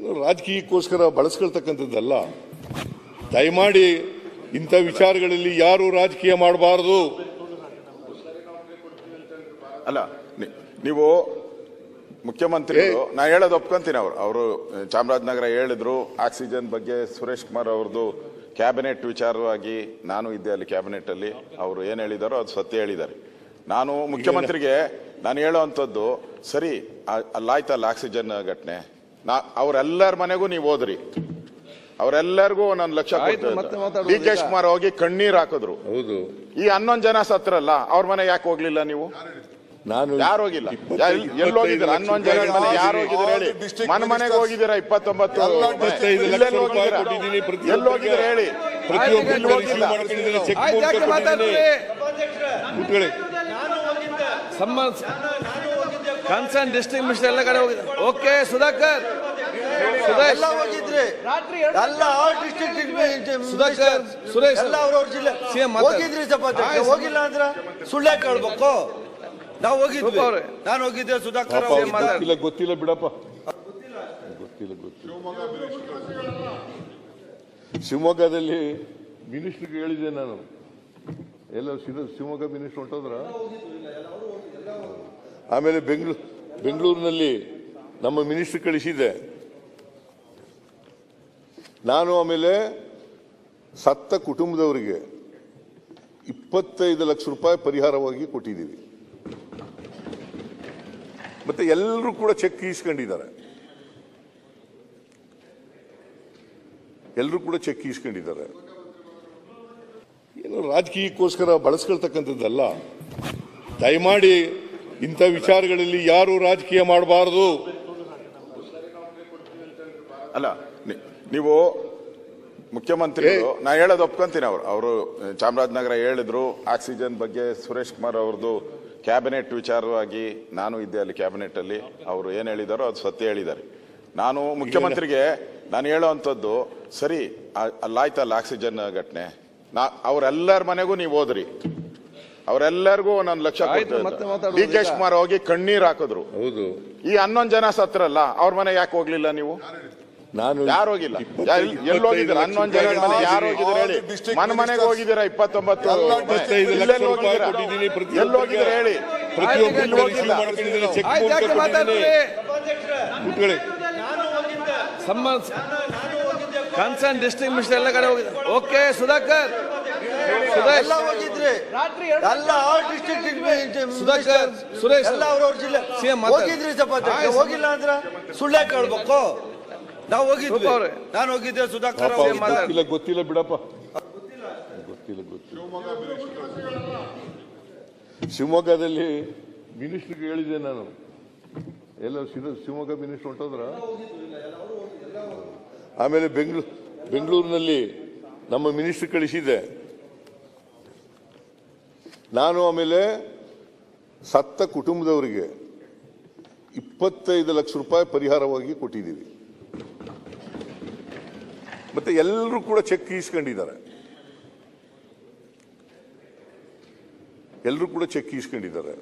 ಏನು ರಾಜಕೀಯಕ್ಕೋಸ್ಕರ ಬಳಸ್ಕೊಳ್ತಕ್ಕಂಥದ್ದಲ್ಲ. ದಯಮಾಡಿ ಇಂಥ ವಿಚಾರಗಳಲ್ಲಿ ಯಾರು ರಾಜಕೀಯ ಮಾಡಬಾರದು. ಅಲ್ಲ ನೀವು ಮುಖ್ಯಮಂತ್ರಿ ನಾ ಹೇಳೋದು ಒಪ್ಕೊಂತೀನಿ ಅವರು. ಅವರು ಚಾಮರಾಜನಗರ ಹೇಳಿದ್ರು ಆಕ್ಸಿಜನ್ ಬಗ್ಗೆ ಸುರೇಶ್ ಕುಮಾರ್ ಅವ್ರದ್ದು ಕ್ಯಾಬಿನೆಟ್ ವಿಚಾರವಾಗಿ ನಾನು ಇದ್ದೆ ಅಲ್ಲಿ ಕ್ಯಾಬಿನೆಟ್ ಅಲ್ಲಿ ಅವರು ಏನು ಹೇಳಿದಾರೋ ಅದು ಸತ್ಯ ಹೇಳಿದ್ದಾರೆ. ನಾನು ಮುಖ್ಯಮಂತ್ರಿಗೆ ನಾನು ಹೇಳೋ ಅಂಥದ್ದು ಸರಿ ಅಲ್ಲಾಯ್ತಲ್ಲ ಆಕ್ಸಿಜನ್ ಘಟನೆ. ನಾ ಅವರೆಲ್ಲರ ಮನೆಗೂ ನೀವು ಹೋದ್ರಿ. ಅವರೆಲ್ಲರಿಗೂ ಒಂದೊಂದು ಲಕ್ಷ ಆಯ್ತು, ಮತ್ತೆ ಮಾತಾಡೋದು ಡಿ ಕೆ. ಶಿವಕುಮಾರ್ ಹೋಗಿ ಕಣ್ಣೀರ್ ಹಾಕಿದ್ರು. ಹೌದು. ಈ ಹನ್ನೊಂದು ಜನ ಸತ್ರಲ್ಲ ಅವ್ರ ಮನೆ ಯಾಕೆ ಹೋಗ್ಲಿಲ್ಲ ನೀವು? ನಾನು ಯಾರು ಹೋಗಿಲ್ಲ? ಎಲ್ಲಿ ಹೋಗಿದ್ದೀರಾ? ಹನ್ನೊಂದು ಜನ ಮನೆ ಯಾರು ಹೋಗಿದ್ದೀರಾ ಹೇಳಿ. ಮನ ಮನೆ ಮನೆಗೆ ಹೋಗಿದ್ದೀರಾ ಇಪ್ಪತ್ತೊಂಬತ್ತು? ಇಪ್ಪತ್ತೈದು ಲಕ್ಷ ರೂಪಾಯಿ ಕೊಟ್ಟಿದ್ದೀನಿ. ಎಲ್ಲಿ. ಹೋಗಿದ್ದೀರಾ? ಹೇಳಿ ಪ್ರತಿಯೊಬ್ಬರು ಇಲ್ಲಿ ಹೋಗಿಲ್ಲ. ಮಾಡ್ಕೊಂಡಿದ್ದೀನಿ. ಚೆಕ್ ಕನ್ಸರ್ನ್ ಡಿಸ್ಟ್ರಿಕ್ಟ್ ಮಿನಿಸ್ಟರ್ ಎಲ್ಲ ಕಡೆ ಹೋಗಿದೆ ಓಕೆ ಸುಧಾಕರ್. ಎಲ್ಲ ಹೋಗಿದ್ರಿ. ಎಲ್ಲ ಡಿಸ್ಟ್ರಿಕ್ಟ್ ಸುಧಾಕರ್ ಸುರೇಶ್. ಎಲ್ಲ ಅವ್ರವ್ರ ಜಿಲ್ಲೆ. ಮಾತಾಡು. ಹೋಗಿದ್ರಿ ಆಯ್ತು. ಹೋಗಿಲ್ಲ ಅಂದ್ರೆ ಸುಳ್ಳೆ ಕೇಳ್ಬೇಕು. ನಾವು ಹೋಗಿದ್ವಿ. ನಾನು ಹೋಗಿದ್ದೆ ಸುಧಾಕರ್ ಗೊತ್ತಿಲ್ಲ ಗೊತ್ತಿಲ್ಲ ಬಿಡಪ್ಪ. ಗೊತ್ತಿಲ್ಲ ಗೊತ್ತಿಲ್ಲ. ಶಿವಮೊಗ್ಗದಲ್ಲಿ ಮಿನಿಸ್ಟ್ರಿಗೆ ಹೇಳಿದೆ ನಾನು. ಎಲ್ಲ ಶಿವ- ಶಿವಮೊಗ್ಗ ಮಿನಿಸ್ಟರ್ ಹೊಂಟೋದ್ರ? ಆಮೇಲೆ ಬೆಂಗಳೂರು ಬೆಂಗಳೂರಿನಲ್ಲಿ ನಮ್ಮ ಮಿನಿಸ್ಟರ್ ಕಳಿಸಿದೆ ನಾನು ಆಮೇಲೆ ಸತ್ತ ಕುಟುಂಬದವರಿಗೆ ಇಪ್ಪತ್ತೈದು ಲಕ್ಷ ರೂಪಾಯಿ ಪರಿಹಾರವಾಗಿ ಕೊಟ್ಟಿದ್ದೀವಿ. ಮತ್ತೆ ಎಲ್ಲರೂ ಕೂಡ ಚೆಕ್ ಈಸ್ಕೊಂಡಿದ್ದಾರೆ. ಎಲ್ಲರೂ ಕೂಡ ಚೆಕ್ ಈಸ್ಕೊಂಡಿದ್ದಾರೆ. ಏನು ರಾಜಕೀಯಕ್ಕೋಸ್ಕರ ಬಳಸ್ಕೊಳ್ತಕ್ಕಂಥದ್ದಲ್ಲ. ದಯಮಾಡಿ ಇಂಥ ವಿಚಾರಗಳಲ್ಲಿ ಯಾರು ರಾಜಕೀಯ ಮಾಡಬಾರದು. ಅಲ್ಲ ನೀವು ಮುಖ್ಯಮಂತ್ರಿಗಳು ನಾ ಹೇಳೋದು ಒಪ್ಕೊಂತೀನಿ ಅವರು. ಅವರು ಚಾಮರಾಜನಗರ ಹೇಳಿದ್ರು ಆಕ್ಸಿಜನ್ ಬಗ್ಗೆ ಸುರೇಶ್ ಕುಮಾರ್ ಅವ್ರದ್ದು ಕ್ಯಾಬಿನೆಟ್ ವಿಚಾರವಾಗಿ ನಾನು ಇದ್ದೆ ಅಲ್ಲಿ ಕ್ಯಾಬಿನೆಟ್ ಅಲ್ಲಿ ಅವರು ಏನ್ ಹೇಳಿದಾರೋ ಅದು ಸತ್ಯ ಹೇಳಿದ್ದಾರೆ. ನಾನು ಮುಖ್ಯಮಂತ್ರಿಗೆ ನಾನು ಹೇಳೋವಂಥದ್ದು ಸರಿ ಅಲ್ಲಾಯ್ತಲ್ಲ ಆಕ್ಸಿಜನ್ ಘಟನೆ. ನಾ ಅವರೆಲ್ಲರ ಮನೆಗೂ ನೀವು ಹೋದ್ರಿ. ಅವರೆಲ್ಲರಿಗೂ ಒಂದೊಂದು ಲಕ್ಷ ಆಯ್ತು, ಮತ್ತೆ ಮಾತಾಡೋದು ಡಿ ಕೆ ಕುಮಾರ್ ಶಿವಕುಮಾರ್ ಹೋಗಿ ಕಣ್ಣೀರ್ ಹಾಕಿದ್ರು. ಹೌದು. ಈ ಹನ್ನೊಂದು ಜನ ಸತ್ರಲ್ಲ ಅವ್ರ ಮನೆ ಯಾಕೆ ಹೋಗ್ಲಿಲ್ಲ ನೀವು? ನಾನು ಯಾರು ಹೋಗಿಲ್ಲ? ಎಲ್ಲಿ- ಹೋಗಿದ್ದೀರಾ? ಹನ್ನೊಂದು ಜನ ಮನೆ ಯಾರು ಹೋಗಿದ್ರು ಹೇಳಿ. ಮನೆ ಮನೆಗೆ ಹೋಗಿದ್ದೀರಾ? ಇಪ್ಪತ್ತೊಂಬತ್ತು. ಎಲ್ಲಿ ಹೋಗಿದ್ದೀರಾ? ಹೇಳಿ? ಕನ್ಸರ್ನ್ ಡಿಸ್ಟ್ರಿಕ್ಟ್ ಮಿನಿಸ್ಟರ್ ಎಲ್ಲ ಕಡೆ ಹೋಗಿದೆ ಓಕೆ ಸುಧಾಕರ್. ಸುಧಾ ಎಲ್ಲ ಹೋಗಿದ್ರಿ ಎಲ್ಲ ಡಿಸ್ಟ್ರಿಕ್ಟ್ ಸುಧಾಕರ್ ಸುರೇಶ್ ಎಲ್ಲ ಅವ್ರವ್ರ ಜಿಲ್ಲೆ. ಹೋಗಿದ್ರಿ ಸಭಾಧ್ಯಕ್ಷ ಹೋಗಿಲ್ಲ ಅಂದ್ರೆ ಸುಳ್ಳೆ ಕೇಳ್ಬೇಕು? ನಾವು ಹೋಗಿದ್ವಿ. ಅವ್ರೆ. ನಾನು ಹೋಗಿದ್ದೆ ಸುಧಾಕರ್ ಗೊತ್ತಿಲ್ಲ ಗೊತ್ತಿಲ್ಲ ಬಿಡಪ್ಪ. ಗೊತ್ತಿಲ್ಲ ಗೊತ್ತಿಲ್ಲ. ಶಿವಮೊಗ್ಗದಲ್ಲಿ ಮಿನಿಸ್ಟ್ರಿಗೆ ಹೇಳಿದೆ ನಾನು. ಎಲ್ಲ ಶಿವ- ಶಿವಮೊಗ್ಗ ಮಿನಿಸ್ಟರ್ ಹೊಂಟೋದ್ರ? ಆಮೇಲೆ ಬೆಂಗಳೂರು ಬೆಂಗಳೂರಿನಲ್ಲಿ ನಮ್ಮ ಮಿನಿಸ್ಟರ್ ಕಳಿಸಿದ್ದೆ. ನಾನು ಆಮೇಲೆ ಸತ್ತ ಕುಟುಂಬದವರಿಗೆ ಇಪ್ಪತ್ತೈದು ಲಕ್ಷ ರೂಪಾಯಿ ಪರಿಹಾರವಾಗಿ ಕೊಟ್ಟಿದ್ದೀವಿ. ಮತ್ತೆ ಎಲ್ಲರೂ ಕೂಡ ಚೆಕ್ ಈಸ್ಕೊಂಡಿದ್ದಾರೆ. ಎಲ್ಲರೂ ಕೂಡ ಚೆಕ್ ಈಸ್ಕೊಂಡಿದ್ದಾರೆ.